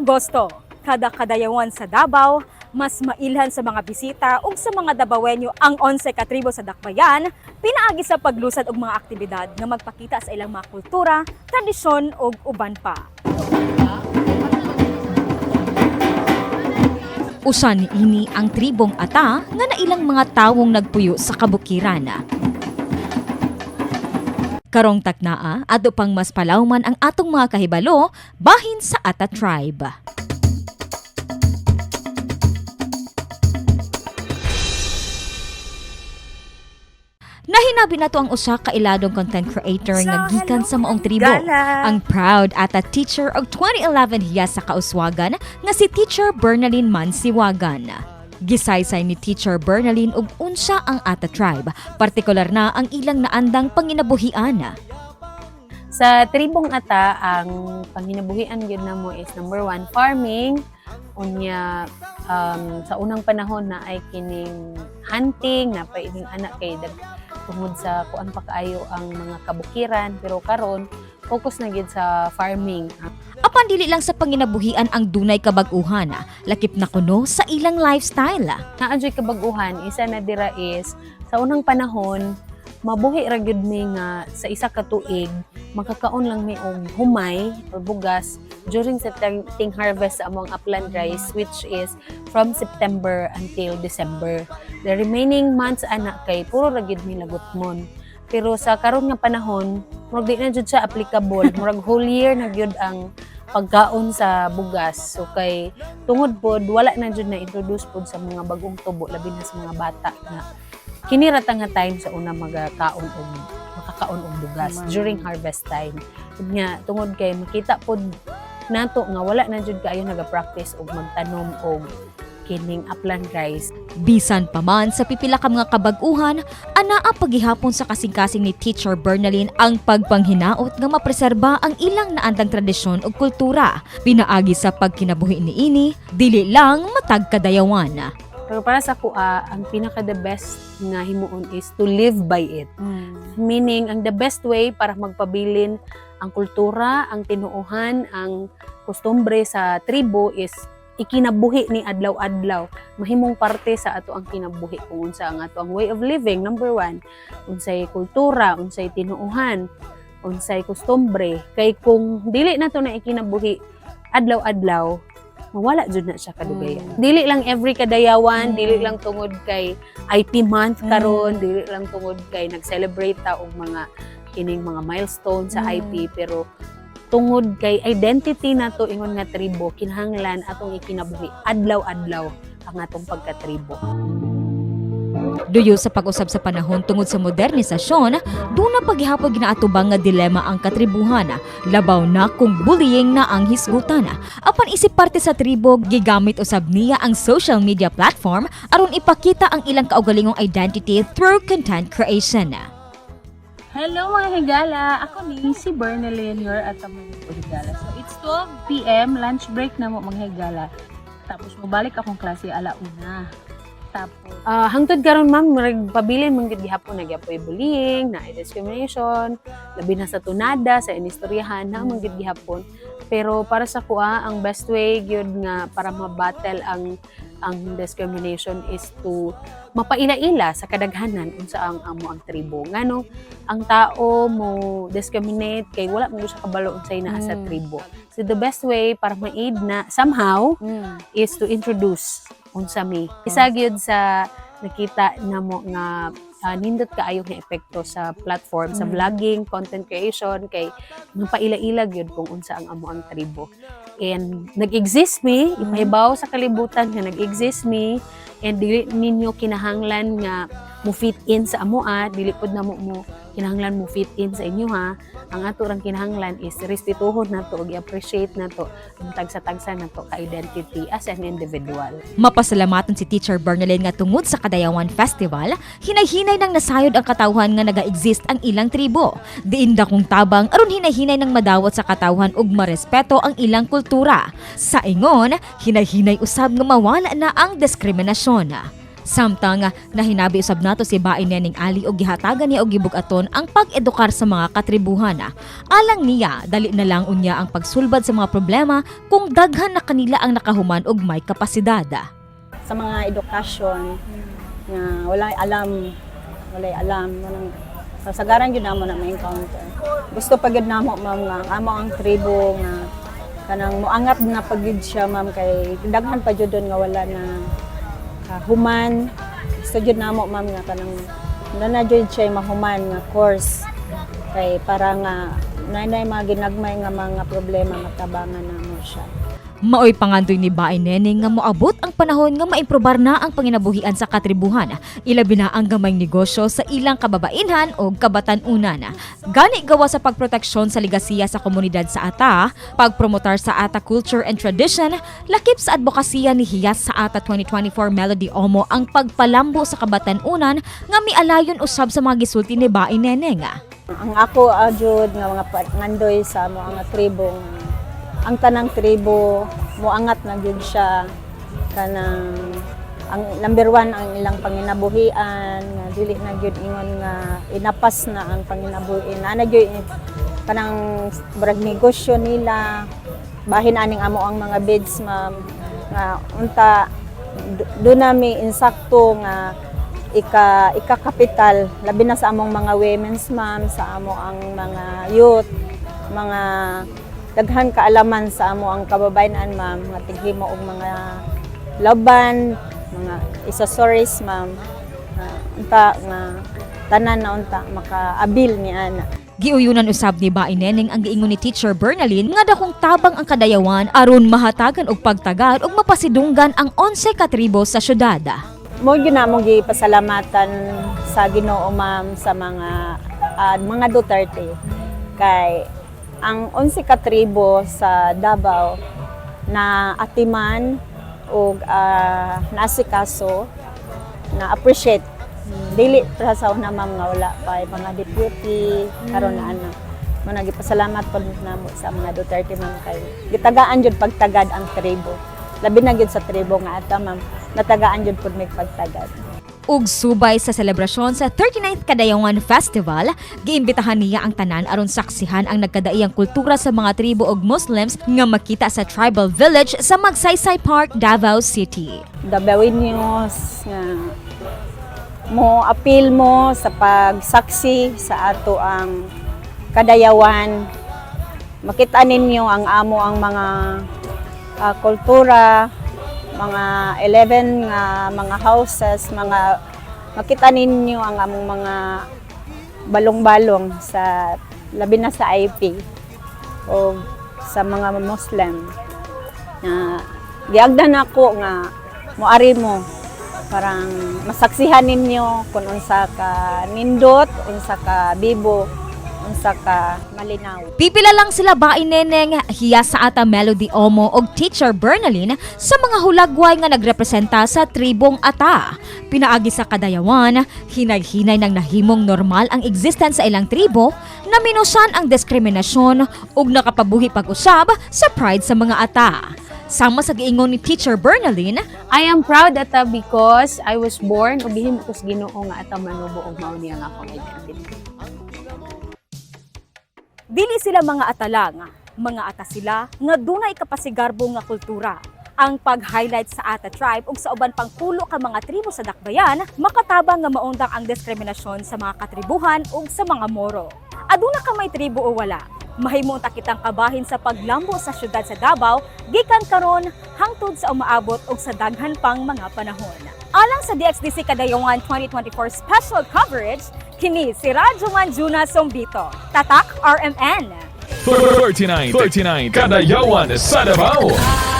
Agosto, kada kadayawan sa Davao, mas mailhan sa mga bisita ug sa mga Dabawenyo ang 11 ka tribo sa Dakbayan, pinaagi sa paglusad og mga aktibidad nga magpakita sa ilang mga kultura, tradisyon ug uban pa. Usa ni ini ang tribong ata nga nailang mga tawong nagpuyo sa kabukiran. Karong taknaa, ato pang mas palawman ang atong mga kahibalo bahin sa Ata Tribe. Nahinabi nato ang usa ka iladong content creator nga gikan sa maong tribo. Ang proud at a teacher og 2011 hiya sa kauswagan nga si Teacher Bernalyn Mansiwagan. Gisaysay ni Teacher Bernalyn og unsa ang Ata Tribe, partikular na ang ilang naandang panginabuhian. Sa tribong ata, ang panginabuhian yun na mo is number one, farming. Unya, um, sa unang panahon na ay kining hunting, na pwedeng anak kay dag tungod sa kuan pa kaayo ang mga kabukiran. Pero karon focus na gid sa farming. Apan dili lang sa panginabuhian ang dunay kabag-uhan, lakip na kuno sa ilang lifestyle. Naadyoy kabaguhan, isa na dira is sa unang panahon, mabuhi ra gyud mi nga sa isa ka tuig makakaon lang mi og humay or bugas during sa ting harvest sa among upland rice which is from September until December. The remaining months anak kay puro ra gyud mi lagutmon. Pero sa karon nga panahon, murag di na jud siya applicable. Murag whole year na gyud ang pagkaon sa bugas. So kay tungod pod wala na jud na introduce pod sa mga bagong tubo labi na sa mga bata na kini ra ta nga time sa una magakaon og makakaon og bugas Tama. during harvest time. Ug Nga tungod kay makita pod nato nga wala na jud kaayo naga-practice og magtanom og kining upland rice. Bisan pa man sa pipila ka mga kabag-uhan, anaa paghihapon sa kasing-kasing ni Teacher Bernalyn ang pagpanghinaot nga mapreserba ang ilang naandang tradisyon ug kultura. Pinaagi sa pagkinabuhi ni ini, dili lang matag kadayawan. Pero para sa kuha, ang pinaka the best nga himuon is to live by it. Meaning, ang the best way para magpabilin ang kultura, ang tinuuhan, ang kustombre sa tribo is ikinabuhi ni adlaw-adlaw. Mahimong parte sa ato ang kinabuhi kung unsa ang ato ang way of living. Number one, unsay kultura, unsay tinuuhan, unsay kustombre. Kay kung dili na to na ikinabuhi adlaw-adlaw, mawala jud na siya kadugayan. Dili lang every kadayawan, Mm. dili lang tungod kay IP month karon, Mm. dili lang tungod kay nag-celebrate ta og mga kining mga milestone sa Mm. IP pero tungod kay identity nato ingon nga tribo kinahanglan atong ikinabuhi adlaw-adlaw ang atong pagkatribo. Duyo sa pag-usab sa panahon tungod sa modernisasyon, doon na paghihapon ginaatubang nga dilema ang katribuhan. Labaw na kung bullying na ang hisgutan. Apan isip parte sa tribo, gigamit usab niya ang social media platform aron ipakita ang ilang kaugalingong identity through content creation. Hello mga higala! Ako ni si Bernalyn, your atamay po higala. So it's 12 p.m. lunch break na mo mga higala. Tapos mabalik akong klase alauna. Tapos Ah, hangtod karon ma'am, murag pabilin man gid gihapon na gyapoy bullying, na discrimination, labi na sa tunada, sa inistoryahan, na man gid gihapon. Pero para sa kuha, ang best way gyud nga para mabattle ang ang discrimination is to mapaila-ila sa kadaghanan unsa ang amo ang tribo. Ngano ang tao mo discriminate kay wala mo siya kabalo unsay naa sa Mm. tribo. So the best way para ma-aid na somehow is to introduce unsa mi. Isa gyud sa nakita namo nga ah, nindot kaayo nga epekto sa platform sa Mm. vlogging, content creation kay mapaila-ila gyud kung unsa ang amo ang tribo. And nag-exist mi, ipahibaw sa kalibutan nga nag-exist mi and dili ninyo kinahanglan nga mo fit in sa amo ah, dili na mo mo kinahanglan mo fit in sa inyo ha. Ang ato rang kinahanglan is respetuhon nato ug i-appreciate nato ang tagsa-tagsa nato ka identity as an individual. Mapasalamatan si Teacher Bernalyn nga tungod sa Kadayawan Festival, hinay-hinay nang nasayod ang katawhan nga naga-exist ang ilang tribo. Diin da kong tabang aron hinay-hinay nang madawat sa katawhan ug marespeto ang ilang kultura. Sa ingon, hinay-hinay usab nga mawala na ang diskriminasyon. Samtang ah, nahinabi usab nato si Bain Nening Ali og gihatagan niya og gibugaton ang pag-edukar sa mga katribuhan. Alang niya, dali na lang unya ang pagsulbad sa mga problema kung daghan na kanila ang nakahuman og may kapasidad. sa mga edukasyon nga wala alam wala alam manang kasagaran gyud namo na ma-encounter gusto pa gyud namo ma'am nga amo ang tribo nga kanang moangat na pagyud siya ma'am kay daghan pa jud nga wala na human gusto jud namo ma'am nga kanang na jud siya mahuman nga course. Kay para nga nanay mga ginagmay nga mga problema matabangan namo siya Maoy pangandoy ni Bain Neneng nga moabot ang panahon nga maimprobar na ang panginabuhian sa katribuhan. Ilabi na ang gamay negosyo sa ilang kababainhan o kabatanunan. Gani gawa sa pagproteksyon sa ligasiya sa komunidad sa Ata, pagpromotar sa Ata culture and tradition, lakip sa advokasya ni Hiyas sa Ata 2024 Melody Omo ang pagpalambo sa kabatanunan nga mialayon usab sa mga gisulti ni Bain Neneng. ang ako ajud nga mga pa- ngandoy sa mga tribo ang tanang tribo moangat na gyud siya. Kanang ang number one ang ilang panginabuhian nga dili na gyud ingon nga inapas na ang panginabuhi. Na gyud kanang brag negosyo nila. Bahin aning amo ang mga beds ma'am. Nga unta do nami insakto nga ika ika kapital. Labi na sa among mga women's ma'am sa amo ang mga youth mga daghan kaalaman sa amo ang kababayan ma'am. Nga tighimo og mga laban mga accessories ma'am. Nga unta nga tanan na unta makaabil ni ana. Giuyunan usab ni Bain Neneng ang giingon ni Teacher Bernalyn nga dakong tabang ang kadayawan aron mahatagan og pagtagad ug mapasidunggan ang 11 ka tribo sa syudad. mo gyud na mo gipasalamatan sa Ginoo ma'am sa mga ah, mga Duterte. Kay ang 11 ka tribo sa Davao na atiman o uh, naasikaso na appreciate. Dili ra sa una ma'am nga wala pa mga deputy karon na ano. Mo nagipasalamat pod namo sa mga Duterte ma'am kay gitagaan jud pagtagad ang tribo. Labi na gyud sa tribo nga ata ma'am. Natagaan jud pod mig pagtagad Ug subay sa selebrasyon sa 39th Kadayawan Festival, giimbitahan niya ang tanan aron saksihan ang nagkadaiyang kultura sa mga tribo ug Muslims nga makita sa Tribal Village sa Magsaysay Park, Davao City. Dabawin news nga mo appeal mo sa pagsaksi sa ato ang kadayawan makita ninyo ang amo ang mga ah, kultura mga 11 nga mga houses mga makita ninyo ang among mga balong-balong sa labi na sa IP o sa mga Muslim. Na giagdan ako nga moari mo parang masaksihan ninyo kung unsa ka nindot, unsa ka bibo, unsa ka malinaw. Pipila lang sila Bain Neneng, hiya sa ata Melody Omo ug Teacher Bernalyn sa mga hulagway nga nagrepresenta sa tribong Ata. Pinaagi sa kadayawan, hinay-hinay nang nahimong normal ang existence sa ilang tribo, na minusan ang diskriminasyon ug nakapabuhi pag-usab sa pride sa mga Ata. Sama sa giingon ni Teacher Bernalyn, I am proud ata because I was born ug gihimo ko sa Ginoo nga ata manubo og mao niya nga akong identity. Dili sila mga atalang, mga ata sila nga dunay kapasigarbo nga kultura. Ang pag-highlight sa Ata tribe ug sa uban pang pulo ka mga tribo sa Dakbayan, makatabang nga maundang ang diskriminasyon sa mga katribuhan ug sa mga Moro. Aduna ka may tribo o wala, mahimong ta kitang kabahin sa paglambo sa syudad sa Davao, gikan karon hangtod sa umaabot og sa daghan pang mga panahon. Alang sa DXDC Kadayawan 2024 special coverage, kini si Radyo Manjuna Sombito, Tatak RMN. 39, 39, Kadayawan sa Davao.